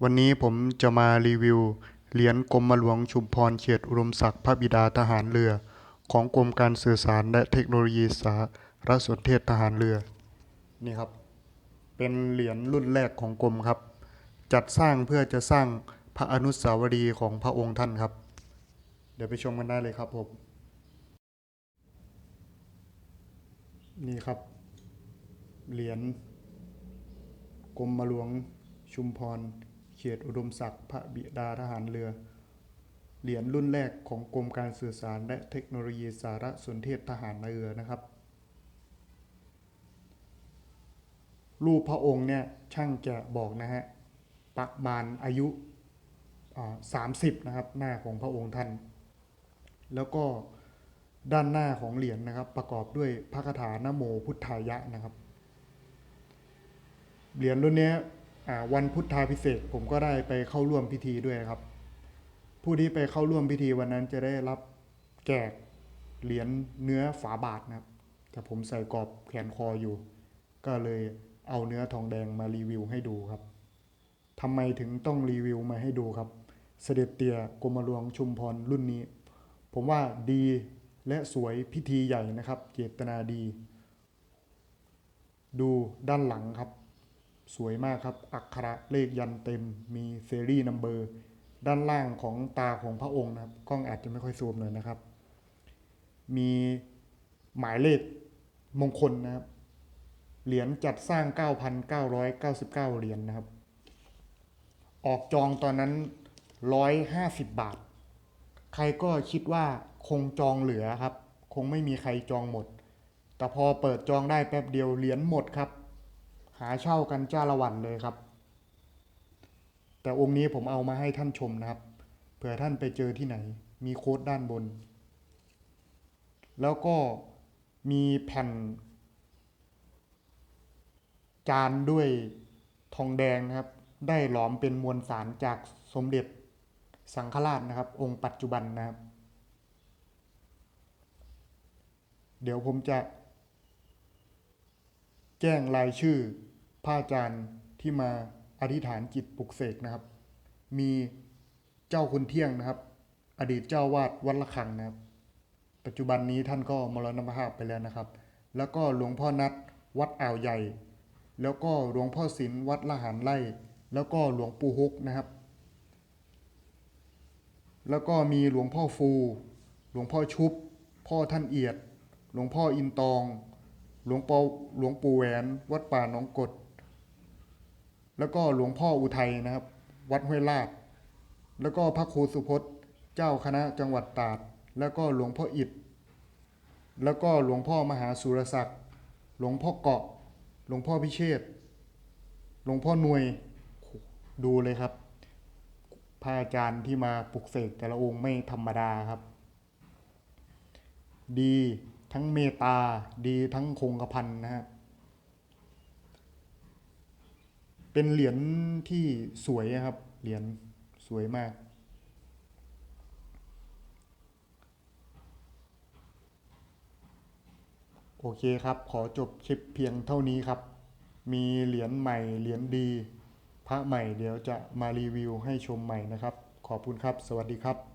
วันนี้ผมจะมารีวิว เหรียญกรมหลวงชุมพรเขตอุดมศักดิ์พระบิดาทหารเรือ ของกรมการสื่อสารและเทคโนโลยีสารสนเทศทหารเรือ นี่ครับ เป็นเหรียญรุ่นแรกของกรมครับ จัดสร้างเพื่อจะสร้างพระอนุสาวรีย์ของพระองค์ท่านครับ เดี๋ยวไปชมกันได้เลยครับผมนี่ครับ เหรียญกรมหลวงชุมพร เขตอุดมศักดิ์พระบิดาทหารเรือ เหรียญรุ่นแรกของกรมการสื่อสารและเทคโนโลยีสารสนเทศทหารเรือนะครับ รูปพระองค์เนี่ยช่างแกะบอกนะฮะประมาณอายุสามสิบนะครับหน้าของพระองค์ท่าน แล้วก็ด้านหน้าของเหรียญนะครับ ประกอบด้วยพระคาถานโมพุทธายะนะครับ เหรียญรุ่นนี้ วันพุทธาพิเศษกผมก็ได้ไปเข้าร่วมพิธีด้วยครับ ผู้ที่ไปเข้าร่วมพิธีวันนั้นจะได้รับแจกเหรียญเนื้อฝาบาทนะครับ แต่ผมใส่กรอบแขนคออยู่ ก็เลยเอาเนื้อทองแดงมารีวิวให้ดูครับทำไมถึงต้องรีวิวมาให้ดูครับ เสด็จเตี่ยกรมหลวงชุมพรรุ่นนี้ ผมว่าดีและสวยพิธีใหญ่นะครับ เจตนาดี ดูด้านหลังครับ สวยมากครับ อักขระเลขยันเต็ม มีเซรีนัมเบอร์ ด้านล่างของตาของพระองค์นะครับ กล้องอาจจะไม่ค่อยซูมหน่อยนะครับ มีหมายเลขมงคลนะครับ เหรียญจัดสร้าง 9,999 เหรียญนะครับ ออกจองตอนนั้น 150 บาท ใครก็คิดว่าคงจองเหลือครับ คงไม่มีใครจองหมด แต่พอเปิดจองได้แป๊บเดียวเหรียญหมดครับาเช่ากันจ้าละวันเลยครับ แต่องค์นี้ผมเอามาให้ท่านชมนะครับ เผื่อท่านไปเจอที่ไหน มีโค้ดด้านบน แล้วก็มีแผ่น จานด้วยทองแดงนะครับ ได้หลอมเป็นมวลสารจากสมเด็จสังฆราชนะครับ องค์ปัจจุบันนะครับ เดี๋ยวผมจะแจ้งรายชื่อ พระอาจารย์ที่มาอธิษฐานจิตปลุกเสกนะครับ มีเจ้าคุณเที่ยงนะครับ อดีตเจ้าวาดวัดละคังนะครับ ปัจจุบันนี้ท่านก็มรณภาพไปแล้วนะครับ แล้วก็หลวงพ่อนัดวัดอ่าวใหญ่ แล้วก็หลวงพ่อศิลวัดละหารไร่ แล้วก็หลวงปู่ฮกนะครับ แล้วก็มีหลวงพ่อฟู หลวงพ่อชุบ พ่อท่านเอียด หลวงพ่ออินตอง หลวงปอหลวงปู่แหวน วัดป่าหนองกด แล้วก็หลวงพ่ออุทัยนะครับ วัดห้วยลาด แล้วก็พระครูสุพจน์ เจ้าคณะจังหวัดตราด แล้วก็หลวงพ่ออิฐแล้วก็หลวงพ่อมหาสุรศักดิ์ หลวงพ่อเกาะ หลวงพ่อพิเชษฐ์หลวงพ่อหนวย ดูเลยครับ พระอาจารย์ที่มาปลุกเสกแต่ละองค์ไม่ธรรมดาครับ ดีทั้งเมตตา ดีทั้งคงกระพันนะครับ เป็นเหรียญที่สวยครับ เหรียญสวยมาก โอเคครับ ขอจบคลิปเพียงเท่านี้ครับ มีเหรียญใหม่ เหรียญดี พระใหม่เดี๋ยวจะมารีวิวให้ชมใหม่นะครับ ขอบคุณครับ สวัสดีครับ